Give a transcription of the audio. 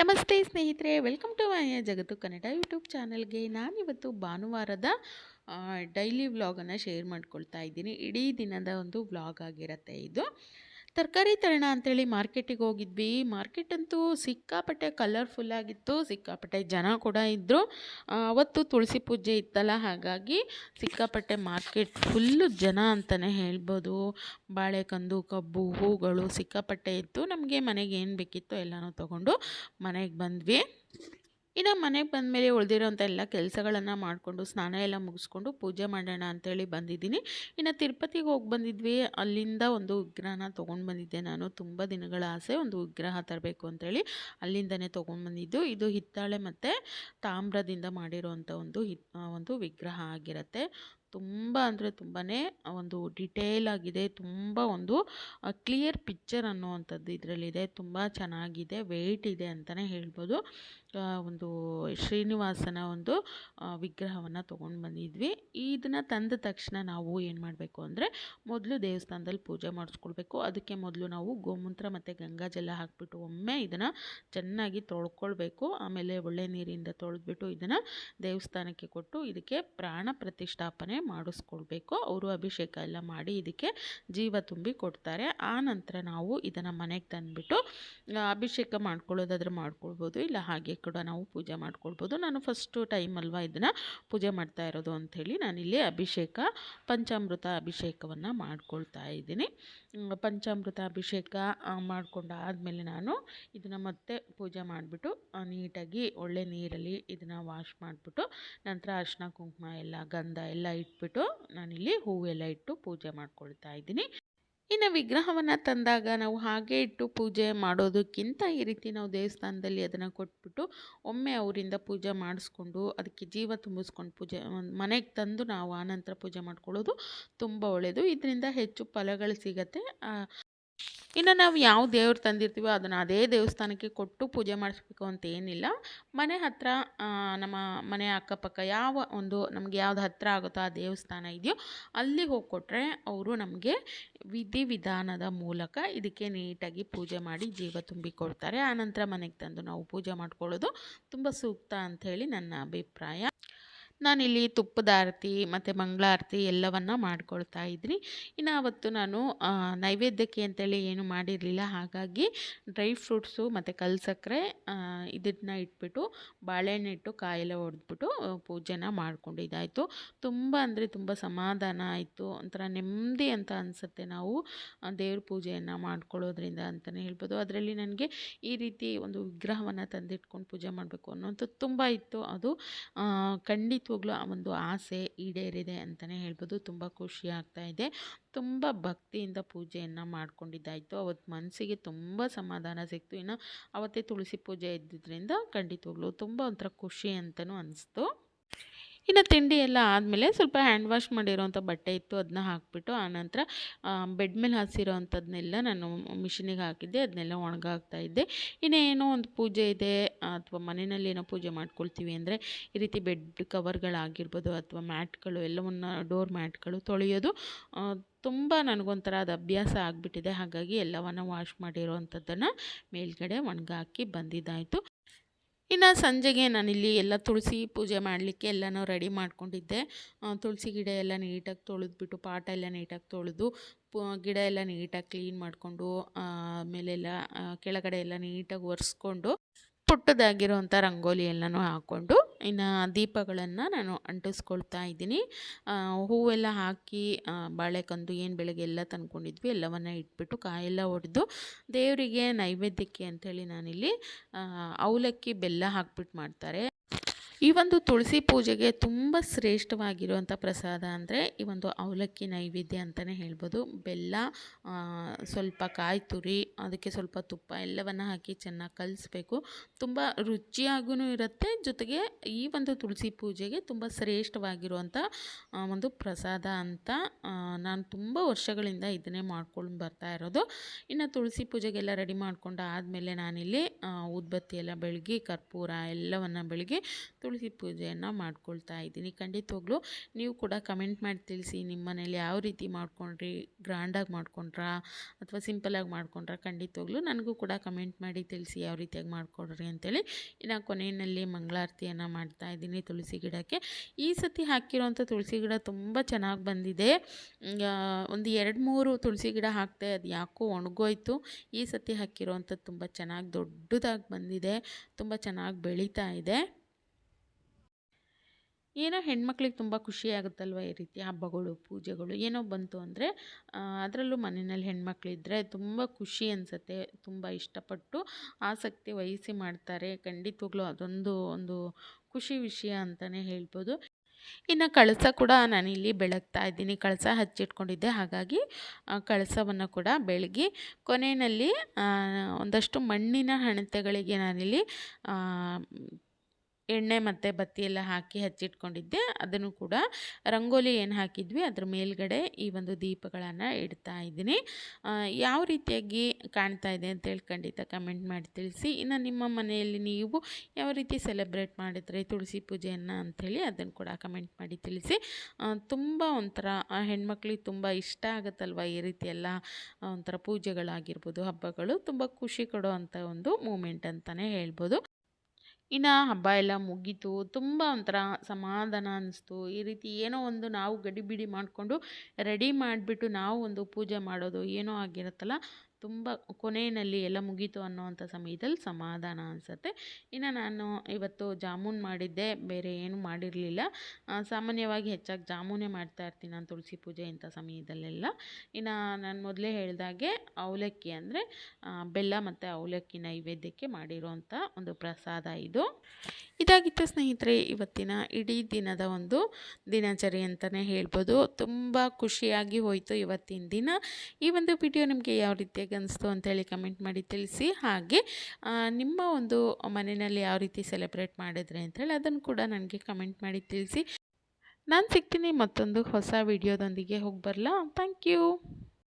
ನಮಸ್ತೆ ಸ್ನೇಹಿತರೆ, welcome to my ಜಗತ್ತು ಕನ್ನಡ ಯೂಟ್ಯೂಬ್ ಚಾನಲ್ಗೆ. ನಾನಿವತ್ತು ಭಾನುವಾರದ ಡೈಲಿ ವ್ಲಾಗನ್ನು ಶೇರ್ ಮಾಡ್ಕೊಳ್ತಾ ಇದ್ದೀನಿ. ಇಡೀ ದಿನದ ಒಂದು ವ್ಲಾಗ್ ಆಗಿರುತ್ತೆ ಇದು. ತರಕಾರಿ ತರೋಣ ಅಂತೇಳಿ ಮಾರ್ಕೆಟಿಗೆ ಹೋಗಿದ್ವಿ. ಮಾರ್ಕೆಟ್ ಅಂತೂ ಸಿಕ್ಕಾಪಟ್ಟೆ ಕಲರ್ಫುಲ್ ಆಗಿತ್ತು. ಸಿಕ್ಕಾಪಟ್ಟೆ ಜನ ಕೂಡ ಇದ್ದರು ಅವತ್ತು ತುಳಸಿ ಪೂಜೆ ಇತ್ತಲ್ಲ, ಹಾಗಾಗಿ ಸಿಕ್ಕಾಪಟ್ಟೆ ಮಾರ್ಕೆಟ್ ಫುಲ್ಲು ಜನ ಅಂತಲೇ ಹೇಳ್ಬೋದು. ಬಾಳೆಕಂದು, ಕಬ್ಬು, ಹೂಗಳು ಸಿಕ್ಕಾಪಟ್ಟೆ ಇತ್ತು. ನಮಗೆ ಮನೆಗೆ ಏನು ಬೇಕಿತ್ತು ಎಲ್ಲನೂ ತೊಗೊಂಡು ಮನೆಗೆ ಬಂದ್ವಿ. ಇನ್ನು ಮನೆಗೆ ಬಂದಮೇಲೆ ಉಳಿದಿರೋಂಥ ಎಲ್ಲ ಕೆಲಸಗಳನ್ನು ಮಾಡಿಕೊಂಡು, ಸ್ನಾನ ಎಲ್ಲ ಮುಗಿಸ್ಕೊಂಡು ಪೂಜೆ ಮಾಡೋಣ ಅಂತೇಳಿ ಬಂದಿದ್ದೀನಿ. ಇನ್ನು ತಿರುಪತಿಗೆ ಹೋಗಿ ಬಂದಿದ್ವಿ. ಅಲ್ಲಿಂದ ಒಂದು ವಿಗ್ರಹನ ತೊಗೊಂಡು ಬಂದಿದ್ದೆ ನಾನು. ತುಂಬ ದಿನಗಳ ಆಸೆ ಒಂದು ವಿಗ್ರಹ ತರಬೇಕು ಅಂತೇಳಿ ಅಲ್ಲಿಂದನೇ ತೊಗೊಂಡು ಬಂದಿದ್ದು. ಇದು ಹಿತ್ತಾಳೆ ಮತ್ತು ತಾಮ್ರದಿಂದ ಮಾಡಿರೋವಂಥ ಒಂದು ಒಂದು ವಿಗ್ರಹ ಆಗಿರುತ್ತೆ. ತುಂಬ ಅಂದರೆ ತುಂಬಾ ಒಂದು ಡಿಟೇಲ್ ಆಗಿದೆ. ತುಂಬ ಒಂದು ಕ್ಲಿಯರ್ ಪಿಕ್ಚರ್ ಅನ್ನುವಂಥದ್ದು ಇದರಲ್ಲಿದೆ. ತುಂಬ ಚೆನ್ನಾಗಿದೆ. ವೆಯ್ಟ್ ಇದೆ ಅಂತಲೇ ಹೇಳ್ಬೋದು. ಒಂದು ಶ್ರೀನಿವಾಸನ ಒಂದು ವಿಗ್ರಹವನ್ನು ತೊಗೊಂಡು ಬಂದಿದ್ವಿ. ಇದನ್ನು ತಂದ ತಕ್ಷಣ ನಾವು ಏನು ಮಾಡಬೇಕು ಅಂದರೆ, ಮೊದಲು ದೇವಸ್ಥಾನದಲ್ಲಿ ಪೂಜೆ ಮಾಡಿಸ್ಕೊಳ್ಬೇಕು. ಅದಕ್ಕೆ ಮೊದಲು ನಾವು ಗೋಮೂತ್ರ ಮತ್ತು ಗಂಗಾಜಲ ಹಾಕಿಬಿಟ್ಟು ಒಮ್ಮೆ ಇದನ್ನು ಚೆನ್ನಾಗಿ ತೊಳ್ಕೊಳ್ಬೇಕು. ಆಮೇಲೆ ಒಳ್ಳೆ ನೀರಿಂದ ತೊಳೆದ್ಬಿಟ್ಟು ಇದನ್ನು ದೇವಸ್ಥಾನಕ್ಕೆ ಕೊಟ್ಟು ಇದಕ್ಕೆ ಪ್ರಾಣ ಪ್ರತಿಷ್ಠಾಪನೆ ಮಾಡಿಸ್ಕೊಳ್ಬೇಕು. ಅವರು ಅಭಿಷೇಕ ಎಲ್ಲ ಮಾಡಿ ಇದಕ್ಕೆ ಜೀವ ತುಂಬಿ ಕೊಡ್ತಾರೆ. ಆ ನಂತರ ನಾವು ಇದನ್ನು ಮನೆಗೆ ತಂದುಬಿಟ್ಟು ಅಭಿಷೇಕ ಮಾಡ್ಕೊಳ್ಳೋದಾದ್ರೆ ಮಾಡ್ಕೊಳ್ಬೋದು. ಇಲ್ಲ ಹಾಗೆ ಕೂಡ ನಾವು ಪೂಜೆ ಮಾಡ್ಕೊಳ್ಬೋದು. ನಾನು ಫಸ್ಟು ಟೈಮ್ ಅಲ್ವಾ ಇದನ್ನು ಪೂಜೆ ಮಾಡ್ತಾ ಇರೋದು ಅಂಥೇಳಿ ನಾನಿಲ್ಲಿ ಅಭಿಷೇಕ, ಪಂಚಾಮೃತ ಅಭಿಷೇಕವನ್ನು ಮಾಡ್ಕೊಳ್ತಾ ಇದ್ದೀನಿ. ಪಂಚಾಮೃತ ಅಭಿಷೇಕ ಆದಮೇಲೆ ನಾನು ಇದನ್ನು ಮತ್ತೆ ಪೂಜೆ ಮಾಡಿಬಿಟ್ಟು ನೀಟಾಗಿ ಒಳ್ಳೆ ನೀರಲ್ಲಿ ಇದನ್ನು ವಾಶ್ ಮಾಡಿಬಿಟ್ಟು, ನಂತರ ಅರಿಶಿನ, ಕುಂಕುಮ ಎಲ್ಲ, ಗಂಧ ಎಲ್ಲ ಇಟ್ಬಿಟ್ಟು ನಾನಿಲ್ಲಿ ಹೂವೆಲ್ಲ ಇಟ್ಟು ಪೂಜೆ ಮಾಡ್ಕೊಳ್ತಾ ಇದ್ದೀನಿ. ಇನ್ನು ವಿಗ್ರಹವನ್ನು ತಂದಾಗ ನಾವು ಹಾಗೆ ಇಟ್ಟು ಪೂಜೆ ಮಾಡೋದಕ್ಕಿಂತ ಈ ರೀತಿ ನಾವು ದೇವಸ್ಥಾನದಲ್ಲಿ ಅದನ್ನು ಕೊಟ್ಬಿಟ್ಟು ಒಮ್ಮೆ ಅವರಿಂದ ಪೂಜೆ ಮಾಡಿಸ್ಕೊಂಡು ಅದಕ್ಕೆ ಜೀವ ತುಂಬಿಸ್ಕೊಂಡು ಪೂಜೆ, ಮನೆಗೆ ತಂದು ನಾವು ಆನಂತರ ಪೂಜೆ ಮಾಡ್ಕೊಳ್ಳೋದು ತುಂಬ ಒಳ್ಳೆಯದು ಇದರಿಂದ ಹೆಚ್ಚು ಫಲಗಳು ಸಿಗತ್ತೆ. ಇನ್ನು ನಾವು ಯಾವ ದೇವ್ರು ತಂದಿರ್ತೀವೋ ಅದನ್ನು ಅದೇ ದೇವಸ್ಥಾನಕ್ಕೆ ಕೊಟ್ಟು ಪೂಜೆ ಮಾಡಿಸ್ಬೇಕು ಅಂತ ಏನಿಲ್ಲ. ಮನೆ ಹತ್ತಿರ ನಮ್ಮ ಮನೆ ಅಕ್ಕಪಕ್ಕ ಯಾವ ಒಂದು ನಮಗೆ ಯಾವ್ದು ಹತ್ತಿರ ಆಗುತ್ತೋ ಆ ದೇವಸ್ಥಾನ ಇದೆಯೋ ಅಲ್ಲಿ ಹೋಗಿ ಕೊಟ್ಟರೆ ಅವರು ನಮಗೆ ವಿಧಿವಿಧಾನದ ಮೂಲಕ ಇದಕ್ಕೆ ನೀಟಾಗಿ ಪೂಜೆ ಮಾಡಿ ಜೀವ ತುಂಬಿಕೊಡ್ತಾರೆ ಆನಂತರ ಮನೆಗೆ ತಂದು ನಾವು ಪೂಜೆ ಮಾಡ್ಕೊಳ್ಳೋದು ತುಂಬ ಸೂಕ್ತ ಅಂಥೇಳಿ ನನ್ನ ಅಭಿಪ್ರಾಯ. ನಾನಿಲ್ಲಿ ತುಪ್ಪದ ಆರತಿ ಮತ್ತು ಮಂಗಳಾರತಿ ಎಲ್ಲವನ್ನು ಮಾಡ್ಕೊಳ್ತಾ ಇದ್ರಿ. ಇನ್ನು ಅವತ್ತು ನಾನು ನೈವೇದ್ಯಕ್ಕೆ ಅಂತೇಳಿ ಏನು ಮಾಡಿರಲಿಲ್ಲ. ಹಾಗಾಗಿ ಡ್ರೈ ಫ್ರೂಟ್ಸು ಮತ್ತು ಕಲ್ ಸಕ್ಕರೆ ಇದನ್ನ ಇಟ್ಬಿಟ್ಟು ಬಾಳೆಹಣ್ಣು ಇಟ್ಟು ಕಾಯಿಲೆ ಹೊಡೆದ್ಬಿಟ್ಟು ಪೂಜೆನ ಮಾಡ್ಕೊಂಡಿದ್ದಾಯಿತು. ತುಂಬ ಅಂದರೆ ತುಂಬ ಸಮಾಧಾನ ಆಯಿತು. ಒಂಥರ ನೆಮ್ಮದಿ ಅಂತ ಅನಿಸುತ್ತೆ ನಾವು ದೇವ್ರ ಪೂಜೆಯನ್ನು ಮಾಡ್ಕೊಳ್ಳೋದ್ರಿಂದ ಅಂತಲೇ ಹೇಳ್ಬೋದು. ಅದರಲ್ಲಿ ನನಗೆ ಈ ರೀತಿ ಒಂದು ವಿಗ್ರಹವನ್ನು ತಂದಿಟ್ಕೊಂಡು ಪೂಜೆ ಮಾಡಬೇಕು ಅನ್ನೋಂಥದ್ದು ತುಂಬ ಇತ್ತು. ಅದು ಖಂಡಿತ ನಿಜವಾಗ್ಲೂ ಆ ಒಂದು ಆಸೆ ಈಡೇರಿದೆ ಅಂತಲೇ ಹೇಳ್ಬೋದು. ತುಂಬ ಖುಷಿ ಆಗ್ತಾ ಇದೆ. ತುಂಬ ಭಕ್ತಿಯಿಂದ ಪೂಜೆಯನ್ನು ಮಾಡ್ಕೊಂಡಿದ್ದಾಯಿತು. ಅವತ್ತು ಮನಸ್ಸಿಗೆ ತುಂಬ ಸಮಾಧಾನ ಸಿಕ್ತು. ಇನ್ನು ಅವತ್ತೇ ತುಳಸಿ ಪೂಜೆ ಇದ್ದಿದ್ದರಿಂದ ಖಂಡಿತವಾಗ್ಲೂ ತುಂಬ ಒಂಥರ ಖುಷಿ ಅಂತಲೂ ಅನಿಸ್ತು. ಇನ್ನು ತಿಂಡಿ ಎಲ್ಲ ಆದಮೇಲೆ ಸ್ವಲ್ಪ ಹ್ಯಾಂಡ್ ವಾಶ್ ಮಾಡಿರೋವಂಥ ಬಟ್ಟೆ ಇತ್ತು ಅದನ್ನ ಹಾಕಿಬಿಟ್ಟು ಆನಂತರ ಬೆಡ್ ಮೇಲೆ ಹಾಸಿರೋ ಅಂಥದ್ದನ್ನೆಲ್ಲ ನಾನು ಮಿಷಿನಿಗೆ ಹಾಕಿದ್ದೆ ಅದನ್ನೆಲ್ಲ ಒಣಗಾಕ್ತಾ ಇದ್ದೆ. ಇನ್ನೇನೋ ಒಂದು ಪೂಜೆ ಇದೆ, ಅಥವಾ ಮನೆಯಲ್ಲಿ ಏನೋ ಪೂಜೆ ಮಾಡ್ಕೊಳ್ತೀವಿ ಅಂದರೆ ಈ ರೀತಿ ಬೆಡ್ ಕವರ್ಗಳಾಗಿರ್ಬೋದು ಅಥವಾ ಮ್ಯಾಟ್ಗಳು, ಎಲ್ಲವನ್ನು ಡೋರ್ ಮ್ಯಾಟ್ಗಳು ತೊಳೆಯೋದು ತುಂಬ ನನಗೊಂಥರ ಅದು ಅಭ್ಯಾಸ ಆಗಿಬಿಟ್ಟಿದೆ. ಹಾಗಾಗಿ ಎಲ್ಲವನ್ನು ವಾಶ್ ಮಾಡಿರೋವಂಥದ್ದನ್ನು ಮೇಲ್ಗಡೆ ಒಣಗಾಕಿ ಬಂದಿದ್ದಾಯಿತು. ಇನ್ನು ಸಂಜೆಗೆ ನಾನಿಲ್ಲಿ ಎಲ್ಲ ತುಳಸಿ ಪೂಜೆ ಮಾಡಲಿಕ್ಕೆ ಎಲ್ಲನೂ ರೆಡಿ ಮಾಡ್ಕೊಂಡಿದ್ದೆ. ತುಳಸಿ ಗಿಡ ಎಲ್ಲ ನೀಟಾಗಿ ತೊಳೆದ್ಬಿಟ್ಟು, ಪಾಟ ಎಲ್ಲ ನೀಟಾಗಿ ತೊಳೆದು ಗಿಡ ಎಲ್ಲ ನೀಟಾಗಿ ಕ್ಲೀನ್ ಮಾಡಿಕೊಂಡು ಆಮೇಲೆಲ್ಲ ಕೆಳಗಡೆ ಎಲ್ಲ ನೀಟಾಗಿ ಒರೆಸ್ಕೊಂಡು, ಪುಟ್ಟದಾಗಿರುವಂಥ ರಂಗೋಲಿ ಎಲ್ಲನೂ ಹಾಕ್ಕೊಂಡು ಇನ್ನು ದೀಪಗಳನ್ನು ನಾನು ಅಂಟಿಸ್ಕೊಳ್ತಾ ಇದ್ದೀನಿ. ಹೂವೆಲ್ಲ ಹಾಕಿ ಬಾಳೆಕಂದು ಏನು ಬೆಳಗ್ಗೆ ಎಲ್ಲ ತಂದ್ಕೊಂಡಿದ್ವಿ ಎಲ್ಲವನ್ನು ಇಟ್ಬಿಟ್ಟು ಕಾಯೆಲ್ಲ ಹೊಡೆದು ದೇವರಿಗೆ ನೈವೇದ್ಯಕ್ಕೆ ಅಂಥೇಳಿ ನಾನಿಲ್ಲಿ ಅವಲಕ್ಕಿ ಬೆಲ್ಲ ಹಾಕ್ಬಿಟ್ಟು ಮಾಡ್ತಾರೆ. ಈ ಒಂದು ತುಳಸಿ ಪೂಜೆಗೆ ತುಂಬ ಶ್ರೇಷ್ಠವಾಗಿರುವಂಥ ಪ್ರಸಾದ ಅಂದರೆ ಈ ಒಂದು ಅವಲಕ್ಕಿ ನೈವೇದ್ಯ ಅಂತಲೇ ಹೇಳ್ಬೋದು. ಬೆಲ್ಲ ಸ್ವಲ್ಪ ಕಾಯಿ ತುರಿ, ಅದಕ್ಕೆ ಸ್ವಲ್ಪ ತುಪ್ಪ ಎಲ್ಲವನ್ನು ಹಾಕಿ ಚೆನ್ನಾಗಿ ಕಲಿಸ್ಬೇಕು. ತುಂಬ ರುಚಿಯಾಗೂ ಇರುತ್ತೆ. ಜೊತೆಗೆ ಈ ಒಂದು ತುಳಸಿ ಪೂಜೆಗೆ ತುಂಬ ಶ್ರೇಷ್ಠವಾಗಿರುವಂಥ ಒಂದು ಪ್ರಸಾದ ಅಂತ ನಾನು ತುಂಬ ವರ್ಷಗಳಿಂದ ಇದನ್ನೇ ಮಾಡ್ಕೊಂಡು ಬರ್ತಾ ಇರೋದು. ಇನ್ನು ತುಳಸಿ ಪೂಜೆಗೆಲ್ಲ ರೆಡಿ ಮಾಡ್ಕೊಂಡು ಆದಮೇಲೆ ನಾನಿಲ್ಲಿ ಉದ್ಬತ್ತಿ ಎಲ್ಲ ಬೆಳಗಿ, ಕರ್ಪೂರ ಎಲ್ಲವನ್ನು ಬೆಳಗಿ ತುಳಸಿ ಪೂಜೆಯನ್ನು ಮಾಡ್ಕೊಳ್ತಾ ಇದ್ದೀನಿ. ಖಂಡಿತವಾಗ್ಲೂ ನೀವು ಕೂಡ ಕಮೆಂಟ್ ಮಾಡಿ ತಿಳಿಸಿ, ನಿಮ್ಮ ಮನೇಲಿ ಯಾವ ರೀತಿ ಮಾಡ್ಕೊಂಡ್ರಿ? ಗ್ರ್ಯಾಂಡಾಗಿ ಮಾಡ್ಕೊಂಡ್ರಾ? ಅಥವಾ ಸಿಂಪಲಾಗಿ ಮಾಡ್ಕೊಂಡ್ರಾ? ಖಂಡಿತವಾಗ್ಲೂ ನನಗೂ ಕೂಡ ಕಮೆಂಟ್ ಮಾಡಿ ತಿಳಿಸಿ ಯಾವ ರೀತಿಯಾಗಿ ಮಾಡ್ಕೊಡ್ರಿ ಅಂತೇಳಿ. ಇನ್ನು ಕೊನೆಯಲ್ಲಿ ಮಂಗಳಾರತಿಯನ್ನು ಮಾಡ್ತಾ ಇದ್ದೀನಿ ತುಳಸಿ ಗಿಡಕ್ಕೆ. ಈ ಸತಿ ಹಾಕಿರೋಂಥ ತುಳಸಿ ಗಿಡ ತುಂಬ ಚೆನ್ನಾಗಿ ಬಂದಿದೆ. ಒಂದು ಎರಡು ಮೂರು ತುಳಸಿ ಗಿಡ ಹಾಕಿದೆ ಅದು ಯಾಕೋ ಒಣಗೋಯ್ತು. ಈ ಸತಿ ಹಾಕಿರೋವಂಥದ್ದು ತುಂಬ ಚೆನ್ನಾಗಿ ದೊಡ್ಡದಾಗಿ ಬಂದಿದೆ. ತುಂಬ ಚೆನ್ನಾಗಿ ಬೆಳೀತಾ ಇದೆ. ಏನೋ ಹೆಣ್ಮಕ್ಳಿಗೆ ತುಂಬ ಖುಷಿ ಆಗುತ್ತಲ್ವ ಈ ರೀತಿ ಹಬ್ಬಗಳು, ಪೂಜೆಗಳು? ಏನೋ ಬಂತು ಅಂದರೆ ಅದರಲ್ಲೂ ಮನೆಯಲ್ಲಿ ಹೆಣ್ಮಕ್ಳಿದ್ರೆ ತುಂಬ ಖುಷಿ ಅನಿಸುತ್ತೆ, ತುಂಬ ಇಷ್ಟಪಟ್ಟು ಆಸಕ್ತಿ ವಹಿಸಿ ಮಾಡ್ತಾರೆ. ಖಂಡಿತವಾಗ್ಲೂ ಅದೊಂದು ಒಂದು ಖುಷಿ ವಿಷಯ ಅಂತಲೇ ಹೇಳ್ಬೋದು. ಇನ್ನು ಕಳಸ ಕೂಡ ನಾನಿಲ್ಲಿ ಬೆಳಗ್ತಾ ಇದ್ದೀನಿ. ಕಳಸ ಹಚ್ಚಿಟ್ಕೊಂಡಿದ್ದೆ. ಹಾಗಾಗಿ ಕಳಸವನ್ನು ಕೂಡ ಬೆಳಗಿ, ಕೊನೆಯಲ್ಲಿ ಒಂದಷ್ಟು ಮಣ್ಣಿನ ಹಣತೆಗಳಿಗೆ ನಾನಿಲ್ಲಿ ಎಣ್ಣೆ ಮತ್ತು ಬತ್ತಿ ಎಲ್ಲ ಹಾಕಿ ಹಚ್ಚಿಟ್ಕೊಂಡಿದ್ದೆ. ಅದನ್ನು ಕೂಡ ರಂಗೋಲಿ ಏನು ಹಾಕಿದ್ವಿ, ಅದ್ರ ಮೇಲ್ಗಡೆ ಈ ಒಂದು ದೀಪಗಳನ್ನು ಇಡ್ತಾ ಇದ್ದೀನಿ. ಯಾವ ರೀತಿಯಾಗಿ ಕಾಣ್ತಾ ಇದೆ ಅಂತೇಳಿ ಖಂಡಿತ ಕಮೆಂಟ್ ಮಾಡಿ ತಿಳಿಸಿ. ಇನ್ನು ನಿಮ್ಮ ಮನೆಯಲ್ಲಿ ನೀವು ಯಾವ ರೀತಿ ಸೆಲೆಬ್ರೇಟ್ ಮಾಡಿದ್ರೆ ತುಳಸಿ ಪೂಜೆಯನ್ನು ಅಂಥೇಳಿ ಅದನ್ನು ಕೂಡ ಕಮೆಂಟ್ ಮಾಡಿ ತಿಳಿಸಿ. ತುಂಬ ಒಂಥರ ಹೆಣ್ಮಕ್ಳಿಗೆ ತುಂಬ ಇಷ್ಟ ಆಗುತ್ತಲ್ವ ಈ ರೀತಿ ಎಲ್ಲ ಒಂಥರ ಪೂಜೆಗಳಾಗಿರ್ಬೋದು, ಹಬ್ಬಗಳು. ತುಂಬ ಖುಷಿ ಕೊಡೋ ಒಂದು ಮೂಮೆಂಟ್ ಅಂತಲೇ ಹೇಳ್ಬೋದು. ಇನ್ನು ಹಬ್ಬ ಎಲ್ಲ ಮುಗೀತು, ತುಂಬ ಒಂಥರ ಸಮಾಧಾನ ಅನ್ನಿಸ್ತು ಈ ರೀತಿ ಏನೋ ಒಂದು ನಾವು ಗಡಿಬಿಡಿ ಮಾಡಿಕೊಂಡು, ರೆಡಿ ಮಾಡಿಬಿಟ್ಟು ನಾವು ಒಂದು ಪೂಜೆ ಮಾಡೋದು ಏನೋ ಆಗಿರುತ್ತಲ್ಲ ತುಂಬ ಕೊನೆಯಲ್ಲಿ ಎಲ್ಲ ಮುಗೀತು ಅನ್ನೋವಂಥ ಸಮಯದಲ್ಲಿ ಸಮಾಧಾನ ಅನಿಸುತ್ತೆ. ಇನ್ನು ನಾನು ಇವತ್ತು ಜಾಮೂನ್ ಮಾಡಿದ್ದೆ, ಬೇರೆ ಏನು ಮಾಡಿರಲಿಲ್ಲ. ಸಾಮಾನ್ಯವಾಗಿ ಹೆಚ್ಚಾಗಿ ಜಾಮೂನೇ ಮಾಡ್ತಾ ಇರ್ತೀನಿ ನಾನು ತುಳಸಿ ಪೂಜೆ ಇಂಥ ಸಮಯದಲ್ಲೆಲ್ಲ. ಇನ್ನು ನಾನು ಮೊದಲೇ ಹೇಳಿದಾಗೆ ಅವಲಕ್ಕಿ ಅಂದರೆ ಬೆಲ್ಲ ಮತ್ತು ಅವಲಕ್ಕಿ ನೈವೇದ್ಯಕ್ಕೆ ಮಾಡಿರೋವಂಥ ಒಂದು ಪ್ರಸಾದ ಇದು. ಇದಾಗಿತ್ತು ಸ್ನೇಹಿತರೆ, ಇವತ್ತಿನ ಇಡೀ ದಿನದ ಒಂದು ದಿನಚರಿ ಅಂತಲೇ ಹೇಳ್ಬೋದು. ತುಂಬ ಖುಷಿಯಾಗಿ ಹೋಯಿತು ಇವತ್ತಿನ ದಿನ. ಈ ಒಂದು ವಿಡಿಯೋ ನಿಮಗೆ ಯಾವ ರೀತಿಯಾಗಿ ಅನಿಸ್ತು ಅಂತೇಳಿ ಕಮೆಂಟ್ ಮಾಡಿ ತಿಳಿಸಿ. ಹಾಗೆ ನಿಮ್ಮ ಒಂದು ಮನೆಯಲ್ಲಿ ಯಾವ ರೀತಿ ಸೆಲೆಬ್ರೇಟ್ ಮಾಡಿದ್ರೆ ಅಂತೇಳಿ ಅದನ್ನು ಕೂಡ ನನಗೆ ಕಮೆಂಟ್ ಮಾಡಿ ತಿಳಿಸಿ. ನಾನು ಸಿಗ್ತೀನಿ ಮತ್ತೊಂದು ಹೊಸ ವಿಡಿಯೋದೊಂದಿಗೆ ಹೋಗಿ ಬರಲಾ ಥ್ಯಾಂಕ್ ಯು.